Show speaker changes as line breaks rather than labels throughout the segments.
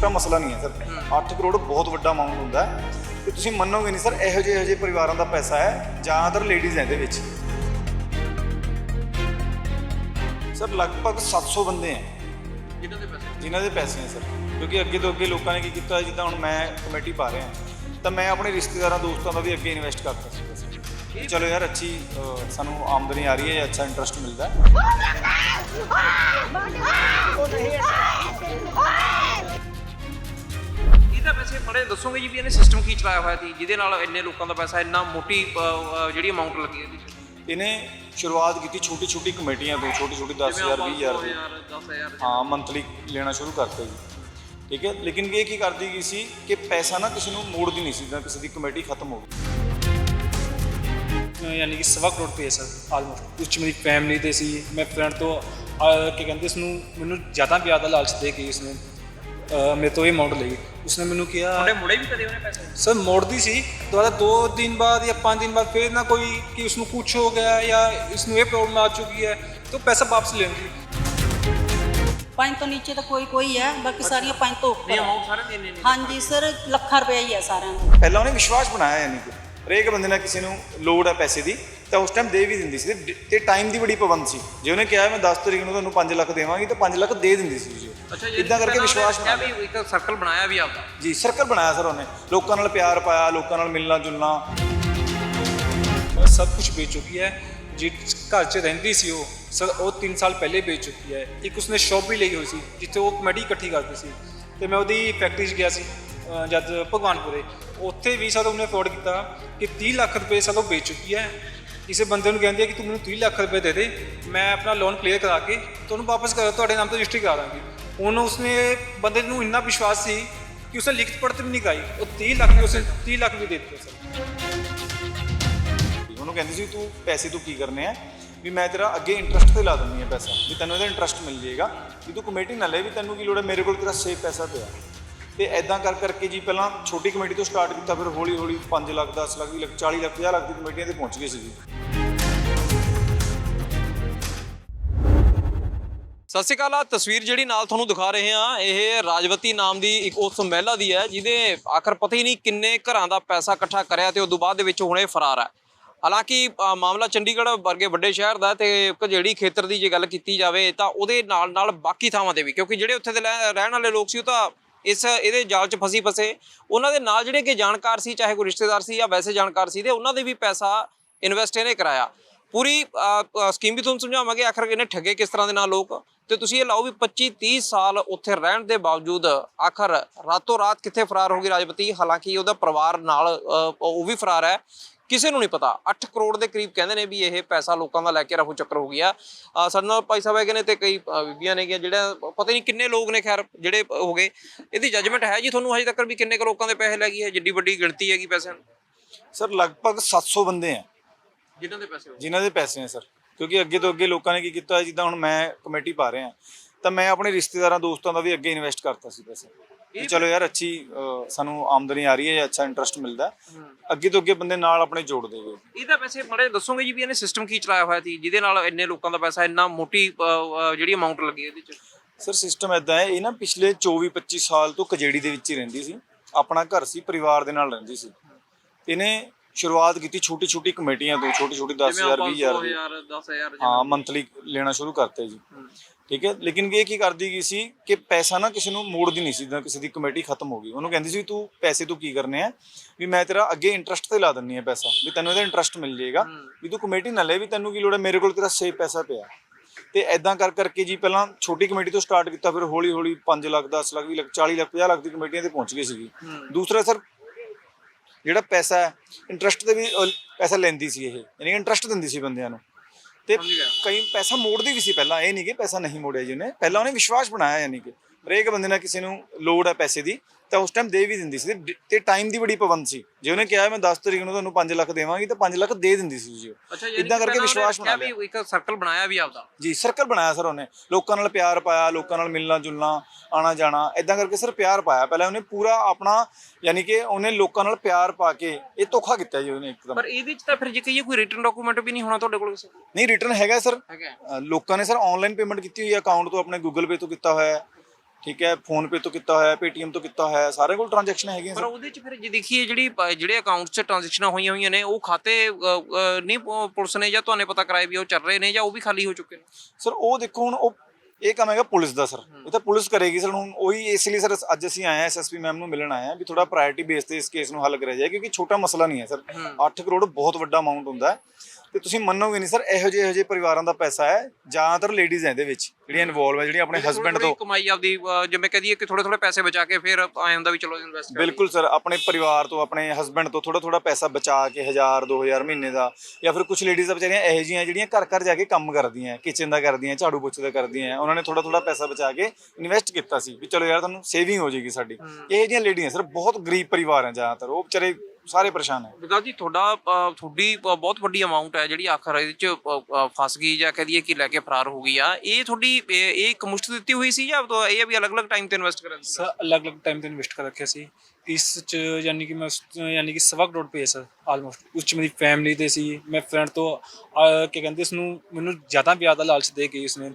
ਛੋਟਾ ਮਸਲਾ ਨਹੀਂ ਹੈ ਸਰ। 8 ਕਰੋੜ ਬਹੁਤ ਵੱਡਾ ਅਮਾਉਂਟ ਹੁੰਦਾ ਹੈ। ਤੇ ਤੁਸੀਂ ਮੰਨੋਗੇ ਨਹੀਂ ਸਰ ਇਹੋ ਜਿਹੇ ਇਹੋ ਜਿਹੇ ਪਰਿਵਾਰਾਂ ਦਾ ਪੈਸਾ ਹੈ ਜ਼ਿਆਦਾਤਰ ਲੇਡੀਜ਼ ਹੈ ਇਹਦੇ ਵਿੱਚ। ਸਰ ਲਗਭਗ 700 ਬੰਦੇ ਹੈ।
ਜਿਨ੍ਹਾਂ ਦੇ ਪੈਸੇ?
ਜਿਨ੍ਹਾਂ ਦੇ ਪੈਸੇ ਹੈ ਸਰ। ਕਿਉਂਕਿ ਅੱਗੇ ਤੋਂ ਅੱਗੇ ਲੋਕਾਂ ਨੇ ਕੀ ਕੀਤਾ ਜਿੱਦਾਂ ਹੁਣ ਮੈਂ ਕਮੇਟੀ ਪਾ ਰਿਹਾ ਤਾਂ ਮੈਂ ਆਪਣੇ ਰਿਸ਼ਤੇਦਾਰਾਂ ਦੋਸਤਾਂ ਦਾ ਵੀ ਅੱਗੇ ਇਨਵੈਸਟ ਕਰਤਾ ਸੀ। ਚਲੋ ਯਾਰ ਅੱਛੀ ਸਾਨੂੰ ਆਮਦਨੀ ਆ ਰਹੀ ਹੈ ਅੱਛਾ ਇੰਟਰਸਟ ਮਿਲਦਾ ਹੈ।
ਪੈਸੇ ਬੜੇ ਦੱਸੋਗੇ ਜੀ ਵੀ ਇਹਨੇ ਸਿਸਟਮ ਕੀ ਚਲਾਇਆ ਹੋਇਆ ਸੀ ਜਿਹਦੇ ਨਾਲ ਇੰਨੇ ਲੋਕਾਂ ਦਾ ਪੈਸਾ ਇੰਨਾ ਮੋਟੀ ਜਿਹੜੀ ਅਮਾਉਂਟ ਲੱਗੀ ਇਹਦੀ
ਇਹਨੇ ਸ਼ੁਰੂਆਤ ਕੀਤੀ ਛੋਟੀ ਛੋਟੀ ਕਮੇਟੀਆਂ ਤੋਂ ਛੋਟੀ ਛੋਟੀ 10000 20000 ਦੀ।
10000
ਹਾਂ ਮੰਥਲੀ ਲੈਣਾ ਸ਼ੁਰੂ ਕਰਤਾ ਜੀ। ਠੀਕ ਹੈ? ਲੇਕਿਨ ਇਹ ਕੀ ਕਰਦੀ ਗਈ ਸੀ ਕਿ ਪੈਸਾ ਨਾ ਕਿਸੇ ਨੂੰ ਮੋੜਦੀ ਨਹੀਂ ਸੀ ਜਿੱਦਾਂ ਕਿਸੇ ਦੀ ਕਮੇਟੀ ਖਤਮ ਹੋ ਗਈ।
ਯਾਨੀ ਕਿ ਸਵਾ ਕਰੋੜ ਰੁਪਏ ਸਰ ਆਲਮੋਸਟ ਉਸ 'ਚ ਮੇਰੀ ਫੈਮਿਲੀ ਤੇ ਸੀ ਮੈਂ ਫਰੈਂਡ ਤੋਂ ਅਹ, ਕੀ ਕਹਿੰਦੇ ਇਸ ਨੂੰ ਮੈਨੂੰ ਜ਼ਿਆਦਾ ਵਿਆਹ ਦਾ ਲਾਲਚ ਦੇ ਕੇ ਇਸਨੇ ਮੇਰੇ ਤੋਂ ਇਹ ਅਮਾਉਂਟ ਲਈ। ਉਸਨੇ ਮੈਨੂੰ ਕਿਹਾ
ਤੁਹਾਡੇ ਮੁੰਡੇ ਵੀ ਕਦੇ ਉਹਨੇ ਪੈਸੇ
ਸਰ ਮੋੜਦੀ ਸੀ। ਦੁਬਾਰਾ 2 ਦਿਨ ਬਾਅਦ ਜਾਂ 5 ਦਿਨ ਬਾਅਦ ਫਿਰ ਨਾ ਕੋਈ ਕਿ ਉਸ ਨੂੰ ਕੁਝ ਹੋ ਗਿਆ ਜਾਂ ਇਸ ਨੂੰ ਇਹ ਪ੍ਰੋਬਲਮ ਆ ਚੁੱਕੀ ਹੈ ਤਾਂ ਪੈਸਾ ਵਾਪਸ ਲੈਂਦੀ।
ਪੰਜ ਤੋਂ ਨੀਚੇ ਤਾਂ ਕੋਈ ਕੋਈ ਹੈ ਬਾਕੀ ਸਾਰੀਆਂ ਪੰਜ ਤੋਂ ਉੱਪਰ
ਇਹ
ਹੈ।
ਸਾਰੇ ਦੇਣੇ ਨੇ
ਹਾਂਜੀ ਸਰ ਲੱਖਾਂ ਰੁਪਏ ਹੀ ਹੈ ਸਾਰਿਆਂ ਦਾ
ਪਹਿਲਾਂ ਉਹਨੇ ਵਿਸ਼ਵਾਸ ਬਣਾਇਆ ਯਾਨੀ ਕਿ ਹਰੇਕ ਬੰਦੇ ਨਾਲ ਕਿਸੇ ਨੂੰ ਲੋੜ ਹੈ ਪੈਸੇ ਦੀ। ਤਾਂ ਉਸ ਟਾਈਮ ਦੇ ਵੀ ਦਿੰਦੀ ਸੀ। ਤੇ- ਤੇ ਟਾਈਮ ਦੀ ਬੜੀ ਪਾਬੰਦ ਸੀ। ਜੇ ਉਹਨੇ ਕਿਹਾ ਮੈਂ 10 ਤਰੀਕ ਨੂੰ ਤੁਹਾਨੂੰ 5 ਲੱਖ ਦੇਵਾਂਗੀ ਤਾਂ 5 ਲੱਖ ਦੇ ਦਿੰਦੀ ਸੀ ਜੀ
ਅੱਛਾ ਜੀ
ਇਦਾਂ ਕਰਕੇ ਵਿਸ਼ਵਾਸ ਬਣਾਇਆ
ਵੀ ਇੱਕ ਸਰਕਲ ਬਣਾਇਆ ਵੀ ਆਪਦਾ।
ਜੀ ਸਰਕਲ ਬਣਾਇਆ ਸਰ ਉਹਨੇ। ਲੋਕਾਂ ਨਾਲ ਪਿਆਰ ਪਾਇਆ ਲੋਕਾਂ ਨਾਲ ਮਿਲਣਾ ਜੁਲਣਾ।
ਉਹ ਸਭ ਕੁਝ ਵੇਚ ਚੁੱਕੀ ਹੈ। ਜਿਸ ਘਰ 'ਚ ਰਹਿੰਦੀ ਸੀ ਉਹ ਸਰ ਉਹ 3 ਸਾਲ ਪਹਿਲੇ ਵੇਚ ਚੁੱਕੀ ਹੈ। ਇੱਕ ਉਸਨੇ ਸ਼ੌਪ ਵੀ ਲਈ ਹੋਈ ਸੀ ਜਿੱਥੇ ਉਹ ਕਮੇਟੀ ਇਕੱਠੀ ਕਰਦੀ ਸੀ। ਤੇ ਮੈਂ ਉਹਦੀ ਫੈਕਟਰੀ 'ਚ ਗਿਆ ਸੀ ਜਦ ਭਗਵਾਨਪੁਰੇ। ਉੱਥੇ ਵੀ ਸਰ ਉਹਨੇ ਅਫੋਰਡ ਕੀਤਾ ਕਿ 30 ਲੱਖ ਰੁਪਏ ਸਰ ਉਹ ਵੇਚ ਚੁੱਕੀ ਹੈ। ਕਿਸੇ ਬੰਦੇ ਨੂੰ ਕਹਿੰਦੀ ਹੈ ਕਿ ਤੂੰ ਮੈਨੂੰ 30 ਲੱਖ ਰੁਪਏ ਦੇ ਦੇ, ਮੈਂ ਆਪਣਾ ਲੋਨ ਕਲੀਅਰ ਕਰਾ ਕੇ ਤੁਹਾਨੂੰ ਵਾਪਸ ਕਰ ਤੁਹਾਡੇ ਨਾਮ ਤੇ ਰਜਿਸਟਰੀ ਕਰਾ ਦਾਂਗੀ। ਹੁਣ ਉਸਨੇ ਬੰਦੇ ਨੂੰ ਇੰਨਾ ਵਿਸ਼ਵਾਸ ਸੀ ਕਿ ਉਸਨੇ ਲਿਖਤ ਪੜਤ ਵੀ ਨਹੀਂ ਗਾਈ। ਉਹ 30 ਲੱਖ ਵੀ ਉਸਨੇ 30 ਲੱਖ ਵੀ ਦੇ ਦਿੱਤੇ ਸਰ
ਉਹਨੂੰ ਕਹਿੰਦੀ ਸੀ, ਤੂੰ ਪੈਸੇ ਤੂੰ ਕੀ ਕਰਨੇ ਆ? ਵੀ ਮੈਂ ਤੇਰਾ ਅੱਗੇ ਇੰਟਰਸਟ ਤੇ ਲਾ ਦਿੰਦੀ ਆ ਪੈਸਾ, ਵੀ ਤੈਨੂੰ ਇਹਦਾ ਇੰਟਰਸਟ ਮਿਲ ਜਾਏਗਾ। ਵੀ ਤੂੰ ਕਮੇਟੀ ਨਾਲ ਲੈ, ਵੀ ਤੈਨੂੰ ਕੀ ਲੋੜ ਹੈ? ਮੇਰੇ ਕੋਲ ਤੇਰਾ ਸੇਫ ਪੈਸਾ ਪਿਆ। ਤੇ ਐਦਾਂ ਕਰ ਕਰਕੇ ਜੀ ਪਹਿਲਾਂ ਛੋਟੀ ਕਮੇਟੀ ਤੋਂ ਸਟਾਰਟ ਕੀਤਾ, ਫਿਰ ਹੌਲੀ ਹੌਲੀ 5 ਲੱਖ 10 ਲੱਖ 20 ਲੱਖ 40 ਲੱਖ 50 ਲੱਖ ਦੀ ਕਮੇਟੀਆਂ ਤੇ ਪਹੁੰਚ ਗਏ ਸੀ ਜੀ।
ਸਤਿ ਸ਼੍ਰੀ ਅਕਾਲ ਆ ਤਸਵੀਰ ਜਿਹੜੀ ਨਾਲ ਤੁਹਾਨੂੰ ਦਿਖਾ ਰਹੇ ਹਾਂ, ਇਹ ਰਾਜਵਤੀ ਨਾਮ ਦੀ ਇੱਕ ਉਸ ਮਹਿਲਾ ਦੀ ਹੈ, ਜਿਹਦੇ ਆਖਰ ਪਤਾ ਹੀ ਨਹੀਂ ਕਿੰਨੇ ਘਰਾਂ ਦਾ ਪੈਸਾ ਇਕੱਠਾ ਕਰਿਆ ਤੇ ਉਸ ਤੋਂ ਬਾਅਦ ਦੇ ਵਿੱਚ ਹੁਣ ਇਹ ਫਰਾਰ ਹੈ। ਹਾਲਾਂਕਿ ਮਾਮਲਾ ਚੰਡੀਗੜ੍ਹ ਵਰਗੇ ਵੱਡੇ ਸ਼ਹਿਰ ਦਾ ਤੇ ਇੱਕ ਜਿਹੜੀ ਖੇਤਰ ਦੀ ਜੇ ਗੱਲ ਕੀਤੀ ਜਾਵੇ ਤਾਂ ਉਹਦੇ ਨਾਲ ਨਾਲ ਬਾਕੀ ਥਾਵਾਂ ਤੇ ਵੀ, ਕਿਉਂਕਿ ਜਿਹੜੇ ਉੱਥੇ ਦੇ ਰਹਿਣ ਵਾਲੇ ਲੋਕ ਸੀ, ਉਹ ਤਾਂ ਇਸ, ਇਹਦੇ ਜਾਲ 'ਚ ਫਸੀ ਫਸੇ। ਉਹਨਾਂ ਦੇ ਨਾਲ ਜਿਹੜੇ ਕਿ ਜਾਣਕਾਰ ਸੀ, ਚਾਹੇ ਕੋਈ ਰਿਸ਼ਤੇਦਾਰ ਸੀ ਜਾਂ ਵੈਸੇ ਜਾਣਕਾਰ ਸੀ, ਤੇ ਉਹਨਾਂ ਦੇ ਵੀ ਪੈਸਾ ਇਨਵੈਸਟ ਇਹਨੇ ਕਰਾਇਆ। ਪੂਰੀ ਸਕੀਮ ਵੀ ਤੁਹਾਨੂੰ ਸਮਝਾਵਾਂਗੇ, ਆਖਰ ਇਹਨੇ ਠੱਗੇ ਕਿਸ ਤਰ੍ਹਾਂ ਦੇ ਨਾਲ ਲੋਕ। ਤੇ ਤੁਸੀਂ ਇਹ ਲਾਓ ਵੀ 25 30 ਸਾਲ ਉੱਥੇ ਰਹਿਣ ਦੇ ਬਾਵਜੂਦ ਆਖਰ ਰਾਤੋਂ ਰਾਤ ਕਿੱਥੇ ਫਰਾਰ ਹੋ ਗਈ ਰਾਜਪਤੀ? ਹਾਲਾਂਕਿ ਉਹਦਾ ਪਰਿਵਾਰ ਨਾਲ ਉਹ ਵੀ ਫਰਾਰ ਹੈ। ਕਿਸੇ ਨੂੰ ਨਹੀਂ ਪਤਾ। 8 ਕਰੋੜ ਦੇ ਕਰੀਬ ਕਹਿੰਦੇ ਨੇ ਵੀ ਇਹ ਪੈਸਾ ਲੋਕਾਂ ਦਾ ਲੈ ਕੇ ਰਫੂ ਚੱਕਰ ਹੋ ਗਿਆ। ਸਾਡੇ ਨਾਲ ਭਾਈ ਸਾਹਿਬ ਹੈਗੇ ਨੇ ਤੇ ਕਈ ਬੀਬੀਆਂ ਨੇ ਜਿਹੜਾ ਪਤਾ ਨਹੀਂ ਕਿੰਨੇ ਲੋਕ ਨੇ ਖੈਰ ਜਿਹੜੇ ਹੋ ਗਏ। ਇਹਦੀ ਜੱਜਮੈਂਟ ਹੈ ਜੀ ਤੁਹਾਨੂੰ ਹਜੇ ਤੱਕ ਵੀ ਕਿੰਨੇ ਕੁ ਲੋਕਾਂ ਦੇ ਪੈਸੇ ਲੈ ਗਈ ਹੈ ਜਿੱਡੀ ਵੱਡੀ ਗਿਣਤੀ ਹੈਗੀ ਪੈਸਿਆਂ ਦੀ
ਸਰ ਲਗਭਗ 700 ਬੰਦੇ ਆ।
ਜਿਨ੍ਹਾਂ ਦੇ ਪੈਸੇ
ਜਿਨ੍ਹਾਂ ਦੇ ਪੈਸੇ ਹੈ ਸਰ। ਕਿਉਂਕਿ ਅੱਗੇ ਤੋਂ ਅੱਗੇ ਲੋਕਾਂ ਨੇ ਕੀ ਕੀਤਾ ਜਿੱਦਾਂ ਹੁਣ ਮੈਂ ਕਮੇਟੀ ਪਾ ਰਿਹਾ ਤਾਂ ਮੈਂ ਆਪਣੇ ਰਿਸ਼ਤੇਦਾਰਾਂ ਦੋਸਤਾਂ ਦਾ ਵੀ ਅੱਗੇ ਇਨਵੈਸਟ ਕਰਤਾ ਸੀ ਪੈਸੇ। ਕਿ ਚਲੋ ਯਾਰ ਅੱਛੀ ਸਾਨੂੰ ਆਮਦਨੀ ਆ ਰਹੀ ਹੈ ਅੱਛਾ ਇੰਟਰਸਟ ਮਿਲਦਾ ਹੈ। ਅੱਗੇ ਤੋਂ ਅੱਗੇ ਬੰਦੇ ਨਾਲ ਆਪਣੇ ਜੋੜ ਦੇਗੇ।
ਇਹਦਾ ਪੈਸੇ ਬੜੇ ਦੱਸੋਗੇ ਜੀ ਵੀ ਇਹਨੇ ਸਿਸਟਮ ਕੀ ਚਲਾਇਆ ਹੋਇਆ ਸੀ ਜਿਹਦੇ ਨਾਲ ਇੰਨੇ ਲੋਕਾਂ ਦਾ ਪੈਸਾ ਇੰਨਾ ਮੋਟੀ ਅ, ਅ, ਜਿਹੜੀ ਅਮਾਉਂਟ ਲੱਗੀ ਇਹਦੇ ਚ?
ਸਰ ਸਿਸਟਮ ਇਦਾਂ ਹੈ ਇਹ ਨਾ ਪਿਛਲੇ 24 25 ਸਾਲ ਤੋਂ ਕਜੇੜੀ ਦੇ ਵਿੱਚ ਹੀ ਰਹਿੰਦੀ ਸੀ। ਆਪਣਾ ਘਰ ਸੀ ਪਰਿਵਾਰ ਦੇ ਨਾਲ ਰਹਿੰਦੀ ਸੀ। ਇਹਨੇ ਸ਼ੁਰੂਆਤ ਕੀਤੀ ਛੋਟੀ ਛੋਟੀ ਕਮੇਟੀਆਂ ਤੋਂ ਛੋਟੀ ਛੋਟੀ 10000 20000 ਦੀ।
10000
ਹਾਂ ਮੰਥਲੀ ਲੈਣਾ ਸ਼ੁਰੂ ਕਰਤੇ ਜੀ। ਠੀਕ ਹੈ? ਲੇਕਿਨ ਇਹ ਕੀ ਕਰਦੀ ਗਈ ਸੀ ਕਿ ਪੈਸਾ ਨਾ ਕਿਸੇ ਨੂੰ ਮੋੜਦੀ ਨਹੀਂ ਸੀ ਜਿੱਦਾਂ ਕਿਸੇ ਦੀ ਕਮੇਟੀ ਖਤਮ ਹੋ ਗਈ। ਉਹਨੂੰ ਕਹਿੰਦੀ ਸੀ ਤੂੰ ਪੈਸੇ ਤੂੰ ਕੀ ਕਰਨੇ ਆ? ਵੀ ਮੈਂ ਤੇਰਾ ਅੱਗੇ ਇੰਟਰਸਟ ਤੇ ਲਾ ਦਿੰਨੀ ਆ ਪੈਸਾ ਵੀ ਤੈਨੂੰ ਇਹਦਾ ਇੰਟਰਸਟ ਮਿਲ ਜਾਏਗਾ। ਵੀ ਤੂੰ ਕਮੇਟੀ ਨਾ ਲੈ ਵੀ ਤੈਨੂੰ ਕੀ ਲੋੜ ਹੈ? ਮੇਰੇ ਕੋਲ ਤੇਰਾ ਸੇਵ ਪੈਸਾ ਪਿਆ। ਤੇ ਐਦਾਂ ਕਰ ਕਰਕੇ ਜੀ ਪਹਿਲਾਂ ਛੋਟੀ ਕਮੇਟੀ ਤੋਂ ਸਟਾਰਟ ਕੀਤਾ ਫਿਰ ਹੌਲੀ ਹੌਲੀ 5 ਲੱਖ 10 ਲੱਖ 20 ਲੱਖ 40 ਲੱਖ 50 ਲੱਖ ਦੀ ਕਮੇਟੀਆਂ ਤੇ ਪਹੁੰਚ ਗਏ ਸੀਗੀ। ਦੂਸਰਾ ਸਰ ਜਿਹੜਾ ਪੈਸਾ ਇੰਟਰਸਟ ਤੇ ਵੀ ਪੈਸਾ ਲੈਂਦੀ ਸੀ ਇਹ। ਯਾਨੀ ਇੰਟਰਸਟ ਦਿੰਦੀ ਸੀ ਬੰਦਿਆਂ ਨੂੰ। ਤੇ ਕਈ ਪੈਸਾ ਮੋੜਦੀ ਵੀ ਸੀ ਪਹਿਲਾਂ ਇਹ ਨਹੀਂ ਕਿ ਪੈਸਾ ਨਹੀਂ ਮੋੜਿਆ ਜੀ ਉਹਨੇ। ਪਹਿਲਾਂ ਉਹਨੇ ਵਿਸ਼ਵਾਸ ਬਣਾਇਆ ਯਾਨੀ ਕਿ ਹਰੇਕ ਬੰਦੇ ਨਾਲ ਕਿਸੇ ਨੂੰ ਲੋੜ ਹੈ ਪੈਸੇ ਦੀ। ਤਾਂ ਉਸ ਟਾਈਮ ਦੇ ਵੀ ਦਿੰਦੀ ਸੀ ਤੇ- ਤੇ ਟਾਈਮ ਦੀ ਬੜੀ ਪਾਬੰਦ ਸੀ। ਜੇ ਉਹਨੇ ਕਿਹਾ ਮੈਂ 10 ਤਰੀਕ ਨੂੰ ਤੁਹਾਨੂੰ 5 ਲੱਖ ਦੇਵਾਂਗੀ ਤਾਂ 5 ਲੱਖ ਦੇ ਦਿੰਦੀ ਸੀ ਜੀ ਉਹ।
ਅੱਛਾ
ਇਦਾਂ ਕਰਕੇ ਵਿਸ਼ਵਾਸ ਬਣਾ ਲਿਆ
ਵੀ ਇੱਕ ਸਰਕਲ ਬਣਾਇਆ ਵੀ ਆਪਦਾ।
ਜੀ ਸਰਕਲ ਬਣਾਇਆ ਸਰ ਉਹਨੇ। ਲੋਕਾਂ ਨਾਲ ਪਿਆਰ ਪਾਇਆ ਲੋਕਾਂ ਨਾਲ ਮਿਲਣਾ ਜੁਲਣਾ ਆਣਾ ਜਾਣਾ ਇਦਾਂ ਕਰਕੇ ਸਰ ਪਿਆਰ ਪਾਇਆ। ਪਹਿਲਾਂ ਉਹਨੇ ਪੂਰਾ ਆਪਣਾ ਯਾਨੀ ਕਿ ਉਹਨੇ ਲੋਕਾਂ ਨਾਲ ਪਿਆਰ ਪਾ ਕੇ ਇਹ ਧੋਖਾ ਕੀਤਾ ਜੀ ਉਹਨੇ ਇੱਕਦਮ।
ਪਰ ਇਹਦੇ ਚ ਤਾਂ ਫਿਰ ਜੇ ਕਹੀਏ ਕੋਈ ਰਿਟਰਨ ਡਾਕੂਮੈਂਟ ਵੀ ਨਹੀਂ ਹੋਣਾ ਤੁਹਾਡੇ ਕੋਲ ਕਿਸੇ
ਨਹੀਂ ਰਿਟਰਨ ਹੈਗਾ ਸਰ।
ਹੈਗਾ।
ਅ, ਲੋਕਾਂ ਨੇ ਸਰ ਆਨਲਾਈਨ ਪੇਮੈਂਟ ਕੀਤੀ ਹੋਈ ਹੈ ਅਕਾਊਂਟ ਤੋਂ ਆਪਣੇ ਗੂਗਲ ਪੇ ਤੋਂ ਕੀਤਾ ਹੋਇਆ ਹੈ। ਠੀਕ ਹੈ ਫੋਨ ਪੇ ਤੋਂ ਕੀਤਾ ਹੋਇਆ ਪੇਟੀਐਮ ਤੋਂ ਕੀਤਾ ਹੋਇਆ ਸਾਰਿਆਂ ਕੋਲ ਟ੍ਰਾਂਜੈਕਸ਼ਨ ਹੈਗੀਆਂ
ਪਰ
ਸਰ।
ਉਹਦੇ ਚ ਫਿਰ ਜੇ ਦੇਖੀਏ ਜਿਹੜੀ ਪ- ਜਿਹੜੇ ਅਕਾਊਂਟਸ 'ਚ ਟ੍ਰਾਂਜੈਕਸ਼ਨਾਂ ਹੋਈਆਂ ਹੋਈਆਂ ਨੇ ਉਹ ਖਾਤੇ ਅ, ਅ, ਨਹੀਂ ਪ- ਪੁਲਿਸ ਨੇ ਜਾਂ ਤੁਹਾਨੂੰ ਪਤਾ ਕਰਾਇਆ ਵੀ ਉਹ ਚੱਲ ਰਹੇ ਨੇ ਜਾਂ ਉਹ ਵੀ ਖਾਲੀ ਹੋ ਚੁੱਕੇ ਨੇ?
ਸਰ ਉਹ ਦੇਖੋ ਹੁਣ ਉਹ ਇਹ ਕੰਮ ਹੈਗਾ ਪੁਲਿਸ ਦਾ ਸਰ। ਇਹ ਤਾਂ ਪੁਲਿਸ ਕਰੇਗੀ ਸਰ। ਹੁਣ ਉਹੀ ਇਸ ਲਈ ਸਰ ਅੱਜ ਅਸੀਂ ਆਏ ਆ ਐਸਐਸਪੀ ਮੈਮ ਨੂੰ ਮਿਲਣ ਆਏ ਆ ਵੀ ਥੋੜਾ ਪ੍ਰਾਇੋਰਟੀ ਬੇਸ ਤੇ ਇਸ ਕੇਸ ਨੂੰ ਹੱਲ ਕਰਿਆ ਜਾਏ ਕਿਉਂਕਿ ਛੋਟਾ ਮਸਲਾ ਨਹੀਂ ਹੈ ਸਰ। 8 ਕਰੋੜ ਬਹੁਤ ਵੱਡਾ ਅਮਾਉਂਟ ਹੁੰਦਾ ਹੈ। ਤੇ ਤੁਸੀਂ ਮੰਨੋਗੇ ਨਹੀਂ ਸਰ ਇਹੋ ਜਿਹੇ ਇਹੋ ਜਿਹੇ ਪਰਿਵਾਰਾਂ ਦਾ ਪੈਸਾ ਹੈ ਜ਼ਿਆਦਾਤਰ ਲੇਡੀਜ਼ ਹੈ ਇਹਦੇ ਵਿੱਚ ਜਿਹੜੀਆਂ ਇਨਵੋਲਵ ਹੈ ਜਿਹੜੀਆਂ ਆਪਣੇ ਹਸਬੰਡ ਤੋਂ
ਕਮਾਈ ਆਪਦੀ ਅ, ਜਿਵੇਂ ਕਹਦੀਏ ਕਿ ਥੋੜੇ ਥੋੜੇ ਪੈਸੇ ਬਚਾ ਕੇ ਫਿਰ ਆਏ ਹੁੰਦਾ ਵੀ ਚਲੋ ਇਨਵੈਸਟ
ਬਿਲਕੁਲ ਸਰ ਆਪਣੇ ਪਰਿਵਾਰ ਤੋਂ ਆਪਣੇ ਹਸਬੰਡ ਤੋਂ ਥੋੜਾ ਥੋੜਾ ਪੈਸਾ ਬਚਾ ਕੇ 1000 2000 ਮਹੀਨੇ ਦਾ ਜਾਂ ਫਿਰ ਕੁਝ ਲੇਡੀਜ਼ ਵਿਚਾਰੀਆਂ ਇਹੋ ਜਿਹੀਆਂ ਜਿਹੜੀਆਂ ਘਰ ਘਰ ਜਾ ਕੇ ਕੰਮ ਕਰਦੀਆਂ ਕਿਚਨ ਦਾ ਕਰਦੀਆਂ ਝਾੜੂ ਪੋਚੇ ਦਾ ਕਰਦੀਆਂ ਉਹਨਾਂ ਨੇ ਥੋੜਾ ਥੋੜਾ ਪੈਸਾ ਬਚਾ ਕੇ ਇਨਵੈਸਟ ਕੀਤਾ ਸੀ ਵੀ ਚਲੋ ਯਾਰ ਤੁਹਾਨੂੰ ਸੇਵਿੰਗ ਹੋ ਜਾਏਗੀ ਸਾਡੀ। ਇਹੋ ਜਿਹੀਆਂ ਲੇਡੀਆਂ ਸਰ ਬਹੁਤ ਗਰੀਬ ਪਰਿਵਾਰ ਹੈ ਜ਼ਿਆਦਾਤਰ ਉਹ ਵਿਚਾਰੇ ਸਾਰੇ ਪਰੇਸ਼ਾਨ ਹੈ।
ਵਿਕਾਸ ਜੀ ਤੁਹਾਡਾ ਅ, ਤੁਹਾਡੀ ਬਹੁਤ ਵੱਡੀ ਅਮਾਉਂਟ ਹੈ ਜਿਹੜੀ ਆਖਰ ਇਹਦੇ ਚ ਅ, ਅ, ਫਸ ਗਈ ਜਾਂ ਕਹਦੀਏ ਕਿ ਲੈ ਕੇ ਫਰਾਰ ਹੋ ਗਈ ਆ। ਇਹ ਤੁਹਾਡੀ ਇਹ ਇਹ ਇੱਕ ਮੁਸ਼ਤ ਦਿੱਤੀ ਹੋਈ ਸੀ ਜਾਂ ਤਾਂ ਇਹ ਵੀ ਅਲੱਗ-ਅਲੱਗ ਟਾਈਮ ਤੇ ਇਨਵੈਸਟ ਕਰਨ ਸੀ
ਸਰ ਅਲੱਗ-ਅਲੱਗ ਟਾਈਮ ਤੇ ਇਨਵੈਸਟ ਕਰ ਰੱਖਿਆ ਸੀ। ਇਸ ਚ ਯਾਨੀ ਕਿ ਮੈਂ ਉਸ ਯਾਨੀ ਕਿ ਸਵਾ ਕਰੋੜ ਰੁਪਏ ਸਰ ਆਲਮੋਸਟ ਉਸ ਚ ਮੇਰੀ ਫੈਮਿਲੀ ਦੇ ਸੀ। ਮੈਂ ਫਰੈਂਡ ਤੋਂ ਅਹ, ਕੀ ਕਹਿੰਦੇ ਇਸ ਨੂੰ ਮੈਨੂੰ ਜ਼ਿਆਦਾ ਵਿਆਹ ਦਾ ਲਾਲਚ ਦੇ ਕੇ ਉਸਨੇ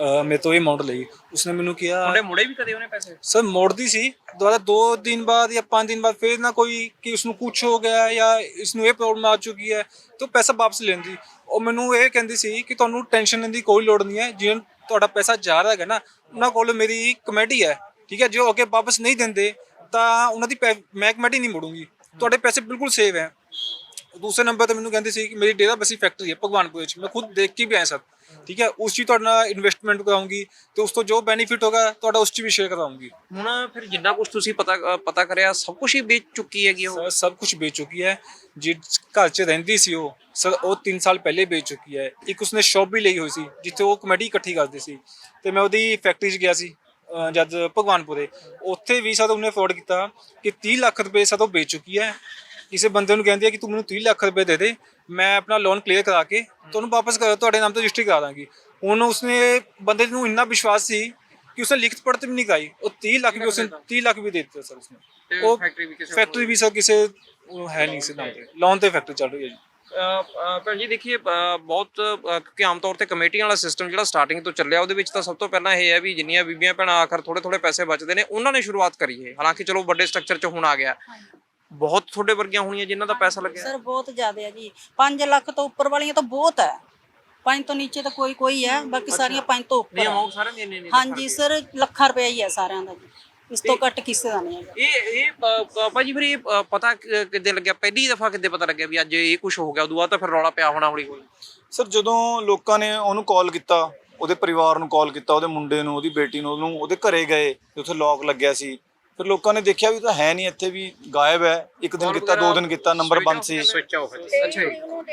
ਮੇਰੇ ਤੋਂ ਇਹ ਅਮਾਉਂਟ ਲਈ। ਉਸਨੇ ਮੈਨੂੰ ਕਿਹਾ
ਤੁਹਾਡੇ ਮੁੜੇ ਵੀ ਕਦੇ ਉਹਨੇ ਪੈਸੇ?
ਸਰ ਮੋੜਦੀ ਸੀ। ਦੁਬਾਰਾ 2 ਦਿਨ ਬਾਅਦ ਜਾਂ 5 ਦਿਨ ਬਾਅਦ ਫਿਰ ਨਾ ਕੋਈ ਕਿ ਉਸ ਨੂੰ ਕੁਝ ਹੋ ਗਿਆ ਜਾਂ ਇਸ ਨੂੰ ਇਹ ਪ੍ਰੋਬਲਮ ਆ ਚੁੱਕੀ ਹੈ ਤਾਂ ਪੈਸਾ ਵਾਪਸ ਲੈਂਦੀ। ਉਹ ਮੈਨੂੰ ਇਹ ਕਹਿੰਦੀ ਸੀ ਕਿ ਤੁਹਾਨੂੰ ਟੈਨਸ਼ਨ ਲੈਣ ਦੀ ਕੋਈ ਲੋੜ ਨਹੀਂ ਹੈ। ਜਿਵੇਂ ਤੁਹਾਡਾ ਪੈਸਾ ਜਾ ਰਿਹਾ ਹੈਗਾ ਨਾ ਉਹਨਾਂ ਕੋਲ ਮੇਰੀ ਕਮੇਟੀ ਹੈ ਠੀਕ ਹੈ? ਜੋ ਅੱਗੇ ਵਾਪਸ ਨਹੀਂ ਦਿੰਦੇ ਤਾਂ ਉਹਨਾਂ ਦੀ ਪੈ- ਮੈਂ ਕਮੇਟੀ ਨਹੀਂ ਮੋੜੂੰਗੀ। ਤੁਹਾਡੇ ਪੈਸੇ ਬਿਲਕੁਲ ਸੇਵ ਹੈ। ਦੂਸਰੇ ਨੰਬਰ ਤੇ ਮੈਨੂੰ ਕਹਿੰਦੇ ਸੀ ਕਿ ਮੇਰੀ ਡੇਰਾ ਬਸੀ ਫੈਕਟਰੀ ਹੈ ਭਗਵਾਨਪੁਰ ਵਿੱਚ। ਮੈਂ ਖੁਦ ਦੇਖ ਕੇ ਵੀ ਆਇਆ ਸਰ। ਠੀਕ ਹੈ ਉਸ 'ਚ ਹੀ ਤੁਹਾਡੇ ਨਾਲ ਇਨਵੈਸਟਮੈਂਟ ਕਰਾਉਂਗੀ ਤੇ ਉਸ ਤੋਂ ਜੋ ਬੈਨੀਫਿਟ ਹੋਗਾ ਤੁਹਾਡਾ ਉਸ 'ਚ ਵੀ ਸ਼ੇਅਰ ਕਰਾਉਂਗੀ।
ਹੁਣ ਫਿਰ ਜਿੰਨਾ ਕੁਝ ਤੁਸੀਂ ਪਤਾ ਪਤਾ ਕਰਿਆ ਸਭ ਕੁਝ ਹੀ ਵੇਚ ਚੁੱਕੀ ਹੈਗੀ ਉਹ?
ਸਭ ਕੁਝ ਵੇਚ ਚੁੱਕੀ ਹੈ। ਜਿਸ ਘਰ 'ਚ ਰਹਿੰਦੀ ਸੀ ਉਹ ਸਰ ਉਹ 3 ਸਾਲ ਪਹਿਲੇ ਵੇਚ ਚੁੱਕੀ ਹੈ। ਇੱਕ ਉਸਨੇ ਸ਼ੌਪ ਵੀ ਲਈ ਹੋਈ ਸੀ ਜਿੱਥੇ ਉਹ ਕਮੇਟੀ ਇਕੱਠੀ ਕਰਦੀ ਸੀ। ਤੇ ਮੈਂ ਉਹਦੀ ਫੈਕਟਰੀ 'ਚ ਗਿਆ ਸੀ ਜਦ ਭਗਵਾਨਪੁਰੇ। ਉੱਥੇ ਵੀ ਸਰ ਉਹਨੇ ਅਫੋਰਡ ਕੀਤਾ ਕਿ 30 ਲੱਖ ਰੁਪਏ ਉਹ ਵੇਚ ਚੁੱਕੀ ਹੈ। ਕਿਸੇ ਬੰਦੇ ਨੂੰ ਕਹਿੰਦੀ ਹੈ ਕਿ ਤੂੰ ਮੈਨੂੰ 30 ਲੱਖ ਰੁਪਏ ਦੇ ਦੇ ਮੈਂ ਆਪਣਾ ਲੋਨ ਕਲੀਅਰ ਕਰਾ ਕੇ ਤੁਹਾਨੂੰ ਵਾਪਸ ਕਰ ਤੁਹਾਡੇ ਨਾਮ ਤੇ ਰਜਿਸਟਰੀ ਕਰਾ ਦਾਂਗੀ। ਹੁਣ ਉਸਨੇ ਬੰਦੇ ਨੂੰ ਇੰਨਾ ਵਿਸ਼ਵਾਸ ਸੀ ਕਿ ਉਸਨੇ ਲਿਖਤ ਪੜਤ ਵੀ ਨਹੀਂ ਕਰਾਈ ਉਹ 30 ਲੱਖ ਵੀ ਉਸਨੇ 30 ਲੱਖ ਵੀ ਦੇ ਦਿੱਤੇ ਸਰ ਉਸਨੇ। ਉਹ
ਫੈਕਟਰੀ ਵੀ ਕਿਸੇ
ਫੈਕਟਰੀ ਵੀ ਸਰ ਕਿਸੇ ਉਹ ਹੈ ਨਹੀਂ ਸੀ ਨਾਮ ਤੇ। ਲੋਨ ਤੇ ਫੈਕਟਰੀ ਚੱਲ ਰਹੀ ਹੈ ਜੀ।
ਭੈਣ ਜੀ ਦੇਖੀਏ ਬਹੁਤ ਕਿਉਂਕਿ ਆਮ ਤੌਰ ਤੇ ਕਮੇਟੀਆਂ ਵਾਲਾ ਸਿਸਟਮ ਜਿਹੜਾ ਸਟਾਰਟਿੰਗ ਤੋਂ ਚੱਲਿਆ ਉਹਦੇ ਵਿੱਚ ਤਾਂ ਸਭ ਤੋਂ ਪਹਿਲਾਂ ਇਹ ਹੈ ਵੀ ਜਿੰਨੀਆਂ ਬੀਬੀਆਂ ਭੈਣਾਂ ਆਖਰ ਥੋੜੇ ਥੋੜੇ ਪੈਸੇ ਬਚਦੇ ਨੇ ਉਹਨਾਂ ਨੇ ਸ਼ੁਰੂਆਤ ਕਰੀ ਹੈ ਹਾਲਾਂਕਿ ਚਲੋ ਵੱਡੇ ਸਟਰਕਚਰ 'ਚ ਹੁਣ ਆ ਗਿਆ। ਬਹੁਤ ਤੁਹਾਡੇ ਵਰਗੀਆਂ ਹੋਣੀਆਂ ਜਿਨ੍ਹਾਂ ਦਾ ਪੈਸਾ ਲੱਗਿਆ।
ਸਰ ਬਹੁਤ ਜ਼ਿਆਦਾ ਹੈ ਜੀ। 5 ਲੱਖ ਤੋਂ ਉੱਪਰ ਵਾਲੀਆਂ ਤਾਂ ਬਹੁਤ ਹੈ। 5 ਤੋਂ ਨੀਚੇ ਤਾਂ ਕੋਈ ਕੋਈ ਹੈ ਬਾਕੀ ਸਾਰੀਆਂ 5 ਤੋਂ ਉੱਪਰ
ਨਹੀਂ
ਹੈ।
ਅਮਾਉਂਟ ਸਾਰਿਆਂ ਦੀ ਇੰਨੀ ਨਹੀਂ
ਹਾਂਜੀ ਸਰ ਲੱਖਾਂ ਰੁਪਏ ਹੀ ਹੈ ਸਾਰਿਆਂ ਦਾ ਜੀ। ਇਸ ਤੋਂ ਘੱਟ ਕਿਸੇ ਦਾ ਨਹੀਂ ਹੈਗਾ।
ਇਹ ਇਹ ਅ, ਭਾਜੀ ਫਿਰ ਇਹ ਅ, ਪਤਾ ਕਿ- ਕਿੱਦਾਂ ਲੱਗਿਆ? ਪਹਿਲੀ ਦਫਾ ਕਿੱਦਾਂ ਪਤਾ ਲੱਗਿਆ ਵੀ ਅੱਜ ਇਹ ਕੁਝ ਹੋ ਗਿਆ ਉਦੋਂ ਬਾਅਦ ਤਾਂ ਫਿਰ ਰੌਲਾ ਪਿਆ ਹੋਣਾ ਹੌਲੀ ਹੌਲੀ।
ਸਰ ਜਦੋਂ ਲੋਕਾਂ ਨੇ ਉਹਨੂੰ ਕਾਲ ਕੀਤਾ ਉਹਦੇ ਪਰਿਵਾਰ ਨੂੰ ਕਾਲ ਕੀਤਾ ਉਹਦੇ ਮੁੰਡੇ ਨੂੰ ਉਹਦੀ ਬੇਟੀ ਨੂੰ ਉਹਨੂੰ ਉਹਦੇ ਘਰੇ ਗਏ ਤੇ ਉੱਥੇ ਲੋਕ ਲੱਗਿਆ ਸੀ। ਫਿਰ ਲੋਕਾਂ ਨੇ ਦੇਖਿਆ ਵੀ ਤਾਂ ਹੈ ਨਹੀਂ ਇੱਥੇ ਵੀ ਗਾਇਬ ਹੈ। ਇੱਕ ਦਿਨ ਕੀਤਾ ਦੋ ਦਿਨ ਕੀਤਾ ਨੰਬਰ ਬੰਦ ਸੀ।
ਸਵਿਚ ਆਫ ਅੱਛਾ ਜੀ।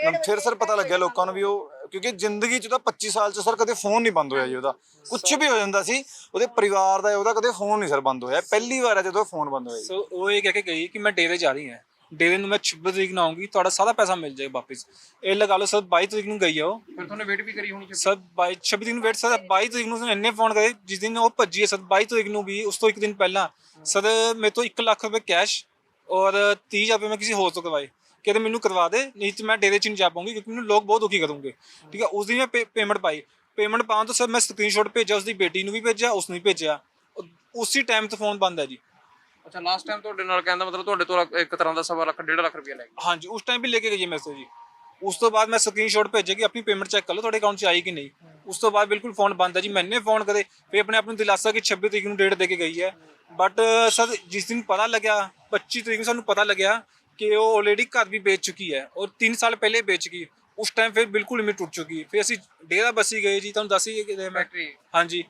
ਨੰ- ਫਿਰ ਸਰ ਪਤਾ ਲੱਗਿਆ ਲੋਕਾਂ ਨੂੰ ਵੀ ਉਹ ਕਿਉਂਕਿ ਜ਼ਿੰਦਗੀ 'ਚ ਤਾਂ 25 ਸਾਲ 'ਚ ਸਰ ਕਦੇ ਫੋਨ ਨਹੀਂ ਬੰਦ ਹੋਇਆ ਜੀ ਉਹਦਾ। ਕੁਝ ਵੀ ਹੋ ਜਾਂਦਾ ਸੀ ਉਹਦੇ ਪਰਿਵਾਰ ਦਾ ਉਹਦਾ ਕਦੇ ਫੋਨ ਨਹੀਂ ਸਰ ਬੰਦ ਹੋਇਆ। ਪਹਿਲੀ ਵਾਰ ਹੈ ਜਦੋਂ ਫੋਨ ਬੰਦ ਹੋਇਆ ਜੀ।
ਸੋ ਉਹ ਇਹ ਕਹਿ ਕੇ ਗਈ ਕਿ ਮੈਂ ਡੇਰੇ ਜਾ ਰਹੀ ਹਾਂ। ਡੇਰੇ ਨੂੰ ਮੈਂ 26 ਤਰੀਕ ਨੂੰ ਆਉਂਗੀ ਤੁਹਾਡਾ ਸਾਰਾ ਪੈਸਾ ਮਿਲ ਜਾਏਗਾ ਵਾਪਸ। ਇਹ ਲਗਾ ਲਓ ਸਰ 22 ਤਰੀਕ ਨੂੰ ਗਈ ਆ ਉਹ।
ਫਿਰ ਤੁਹਾਨੂੰ ਵੇਟ ਵੀ ਕਰੀ ਹੋਣੀ
ਸਰ 22 26 ਦਿਨ ਵੇਟ ਸਰ 22 ਤਰੀਕ ਨੂੰ ਉਸਨੇ ਇੰਨੇ ਫੋਨ ਕਰੇ ਜਿਸ ਦਿਨ ਉਹ ਭੱਜੀ ਹੈ ਸਰ 22 ਤਰੀਕ ਨੂੰ ਵੀ ਉਸ ਤੋਂ ਇੱਕ ਦਿਨ ਪਹਿਲਾਂ। ਸਰ ਮੇਰੇ ਤੋਂ 1 ਲੱਖ ਰੁਪਏ ਕੈਸ਼ ਔਰ 30000 ਰੁਪਏ ਮੈਂ ਕਿਸੇ ਹੋਰ ਤੋਂ ਕਰਵਾਏ। ਕਹਿੰਦੇ ਮੈਨੂੰ ਕਰਵਾ ਦੇ ਨਹੀਂ ਤੇ ਮੈਂ ਡੇਰੇ 'ਚ ਨਹੀਂ ਜਾ ਪਾਉਂਗੀ ਕਿਉਂਕਿ ਮੈਨੂੰ ਲੋਕ ਬਹੁਤ ਦੁਖੀ ਕਰੂੰਗੇ ਠੀਕ ਹੈ ਉਸ ਦਿਨ ਮੈਂ ਪੇਮੈਂਟ ਪਾਈ। ਪੇਮੈਂਟ ਪਾਉਣ ਤੋਂ ਸਰ ਮੈਂ ਸਕਰੀਨਸ਼ਾਟ ਭੇਜਿਆ ਉਸਦੀ ਬੇਟੀ ਨੂੰ ਵੀ ਭੇਜਿਆ ਉਸ ਨੂੰ ਵੀ ਭੇਜਿਆ। ਉਸੇ ਟਾਈਮ ਤੋਂ ਫੋਨ ਬੰਦ ਹੈ ਜੀ।
ਅੱਛਾ ਲਾਸਟ ਟਾਈਮ ਤੁਹਾਡੇ ਨਾਲ ਕਹਿੰਦਾ ਮਤਲਬ ਤੁਹਾਡੇ ਤੋਂ ਇੱਕ ਤਰ੍ਹਾਂ ਦਾ ਸਵਾ ਲੱਖ ਡੇਢ ਲੱਖ ਰੁਪਏ ਲੈ ਗਏ।
ਹਾਂਜੀ ਉਸ ਟਾਈਮ ਵੀ ਲੈ ਕੇ ਗਈ ਮੈਸੇਜ ਜੀ। ਉਸ ਤੋਂ ਬਾਅਦ ਮੈਂ ਸਕਰੀਨਸ਼ਾਟ ਭੇਜਿਆ ਕਿ ਆਪਣੀ ਪੇਮੈਂਟ ਚੈੱਕ ਕਰ ਲਓ ਤੁਹਾਡੇ ਅਕਾਊਂਟ 'ਚ ਆਈ ਕਿ ਨਹੀਂ। ਉਸ ਤੋਂ ਬਾਅਦ ਬਿਲਕੁਲ ਫੋਨ ਬੰਦ ਹੈ ਜੀ ਮੈਨੇ ਫੋਨ ਕਰੇ ਫਿਰ ਆਪਣੇ ਆਪ ਨੂੰ ਦਿਲਾਸਾ ਕਿ 26 ਤਰੀਕ ਨੂੰ ਡੇਟ ਦੇ ਕੇ ਗਈ ਹੈ। ਬਟ ਸਰ ਜਿਸ ਦਿਨ ਪਤਾ ਲੱਗਿਆ 25 ਤਰੀਕ ਨੂੰ ਸਾਨੂੰ ਪਤਾ ਲੱਗਿਆ ਕਿ ਉਹ ਆਲਰੇਡੀ ਘਰ ਵੀ ਵੇਚ ਚੁੱਕੀ ਹੈ ਔਰ 3 ਸਾਲ ਪਹਿਲੇ ਵੇਚ ਗਈ। ਉਸ ਟਾਈਮ ਫਿਰ ਬਿਲਕੁਲ ਲਿਮਿਟ ਟੁੱਟ ਚੁੱਕੀ। ਫਿਰ ਅਸੀਂ ਡੇਰਾ ਬਸੀ ਗਏ ਜੀ ਤੁਹਾਨੂੰ ਦੱਸ ਕਿ ਮੈਂ
ਫੈਕਟਰੀ
ਹਾਂਜੀ।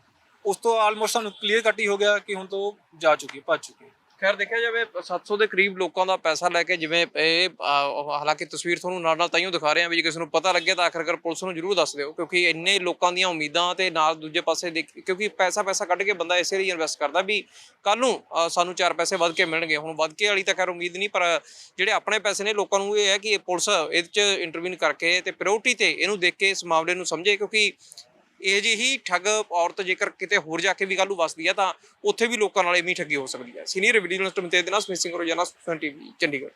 ਉਸ ਤੋਂ ਆਲਮੋਸਟ ਸਾਨੂੰ ਕਲੀਅਰ ਕੱਟ ਹੀ ਹੋ ਗਿਆ ਕਿ ਹੁਣ ਤੋਂ ਉਹ ਜਾ ਚੁੱਕੀ ਹੈ ਭੱਜ ਚੁੱਕੀ ਹੈ।
ਖੈਰ ਦੇਖਿਆ ਜਾਵੇ 700 ਦੇ ਕਰੀਬ ਲੋਕਾਂ ਦਾ ਪੈਸਾ ਲੈ ਕੇ ਜਿਵੇਂ ਇਹ ਅਹ, ਹਾਲਾਂਕਿ ਤਸਵੀਰ ਤੁਹਾਨੂੰ ਨਾਲ ਨਾਲ ਤਾਈਓ ਦਿਖਾ ਰਹੇ ਹਾਂ ਵੀ ਜੇ ਕਿਸੇ ਨੂੰ ਪਤਾ ਲੱਗੇ ਤਾਂ ਆਖਰਕਾਰ ਪੁਲਿਸ ਨੂੰ ਜ਼ਰੂਰ ਦੱਸ ਦਿਓ ਕਿਉਂਕਿ ਇੰਨੇ ਲੋਕਾਂ ਦੀਆਂ ਉਮੀਦਾਂ ਤੇ ਨਾਲ ਦੂਜੇ ਪਾਸੇ ਦੇਖ ਕਿਉਂਕਿ ਪੈਸਾ ਪੈਸਾ ਕੱਢ ਕੇ ਬੰਦਾ ਇਸੇ ਲਈ ਇਨਵੈਸਟ ਕਰਦਾ ਵੀ ਕੱਲ ਨੂੰ ਅਹ, ਸਾਨੂੰ ਚਾਰ ਪੈਸੇ ਵੱਧ ਕੇ ਮਿਲਣਗੇ ਹੁਣ ਵੱਧ ਕੇ ਵਾਲੀ ਤਾਂ ਖੈਰ ਉਮੀਦ ਨਹੀਂ ਪਰ ਜਿਹੜੇ ਆਪਣੇ ਪੈਸੇ ਨੇ ਲੋਕਾਂ ਨੂੰ ਇਹ ਹੈ ਕਿ ਇਹ ਪੁਲਿਸ ਇਹਦੇ 'ਚ ਇੰਟਰਵੀਨ ਕਰਕੇ ਤੇ ਪ੍ਰਾਇੋਰਟੀ ਤੇ ਇਹਨੂੰ ਦੇਖ ਕੇ ਇਸ ਮਾਮਲੇ ਨੂੰ ਸਮਝੇ ਕਿਉਂਕਿ ਇਹ ਜਿਹੀ ਠੱਗ ਔਰਤ ਜੇਕਰ ਕਿਤੇ ਹੋਰ ਜਾ ਕੇ ਵੀ ਕੱਲ੍ਹ ਨੂੰ ਵਸਦੀ ਹੈ ਤਾਂ ਉੱਥੇ ਵੀ ਲੋਕਾਂ ਨਾਲ ਐਵੇਂ ਠੱਗੀ ਹੋ ਸਕਦੀ ਹੈ ਸੀਨੀਅਰ ਵੀਡੀਓ ਜਰਨਲਿਸਟ ਮਤੇ ਦੇ ਨਾਲ ਸਮਿਸਿੰਗ ਰੋਜ਼ਾਨਾ ਸੁਨ ਟੀਵੀ ਚੰਡੀਗੜ੍ਹ।